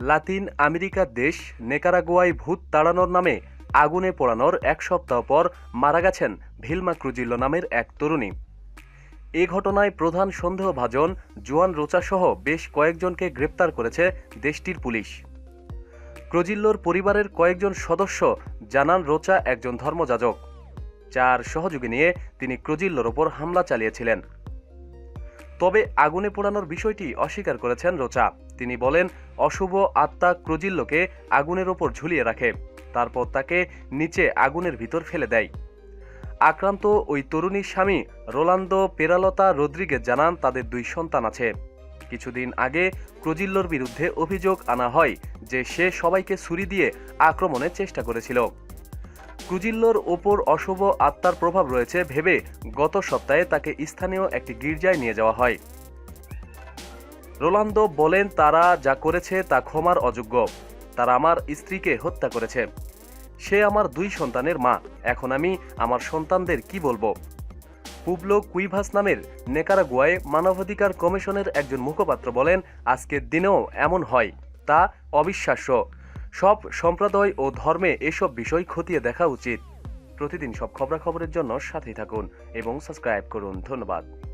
লাতিন আমেরিকার দেশ নেকারাগুয়ায় ভূত তাড়ানোর নামে আগুনে পোড়ানোর এক সপ্তাহ পর মারা গেছেন ভিলমা ক্রুজিল্লো নামের এক তরুণী। এ ঘটনায় প্রধান সন্দেহভাজন জোয়ান রোচাসহ বেশ কয়েকজনকে গ্রেপ্তার করেছে দেশটির পুলিশ। ক্রোজিল্লোর পরিবারের কয়েকজন সদস্য জানান রোচা একজন ধর্মযাজক। চার সহযোগী নিয়ে তিনি ক্রোজিল্লোর ওপর হামলা চালিয়েছিলেন। তবে আগুনে পোড়ানোর বিষয়টি অস্বীকার করেছেন রোচা। তিনি বলেন, অশুভ আত্মা ক্রোজিল্লোকে আগুনের ওপর ঝুলিয়ে রাখে, তারপর তাকে নিচে আগুনের ভিতর ফেলে দেয়। আক্রান্ত ওই তরুণীর স্বামী রোলান্দো পেরালতা রদ্রিগেজ জানান, তাদের দুই সন্তান আছে। কিছুদিন আগে ক্রোজিল্লোর বিরুদ্ধে অভিযোগ আনা হয় যে সে সবাইকে ছুরি দিয়ে আক্রমণের চেষ্টা করেছিল। ক্রুজিল্লোর ওপর অশুভ আত্মার প্রভাব রয়েছে ভেবে গত সপ্তাহে তাকে স্থানীয় একটি গির্জায় নিয়ে যাওয়া হয়। রোলান্দো বলেন, তারা যা করেছে তা ক্ষমার অযোগ্য। তারা আমার স্ত্রীকে হত্যা করেছে। সে আমার দুই সন্তানের মা। এখন আমি আমার সন্তানদের কি বলব? পুবলো কুইভাস নামের নেকারাগুয়ায় মানবাধিকার কমিশনের একজন মুখপাত্র বলেন, আজকের দিনেও এমন হয়। তা অবিশ্বাস্য। সব সম্প্রদায় ও ধর্মে এসব বিষয় খতিয়ে দেখা উচিত। প্রতিদিন সব খবরাখবরের জন্য সাথেই থাকুন এবং সাবস্ক্রাইব করুন। ধন্যবাদ।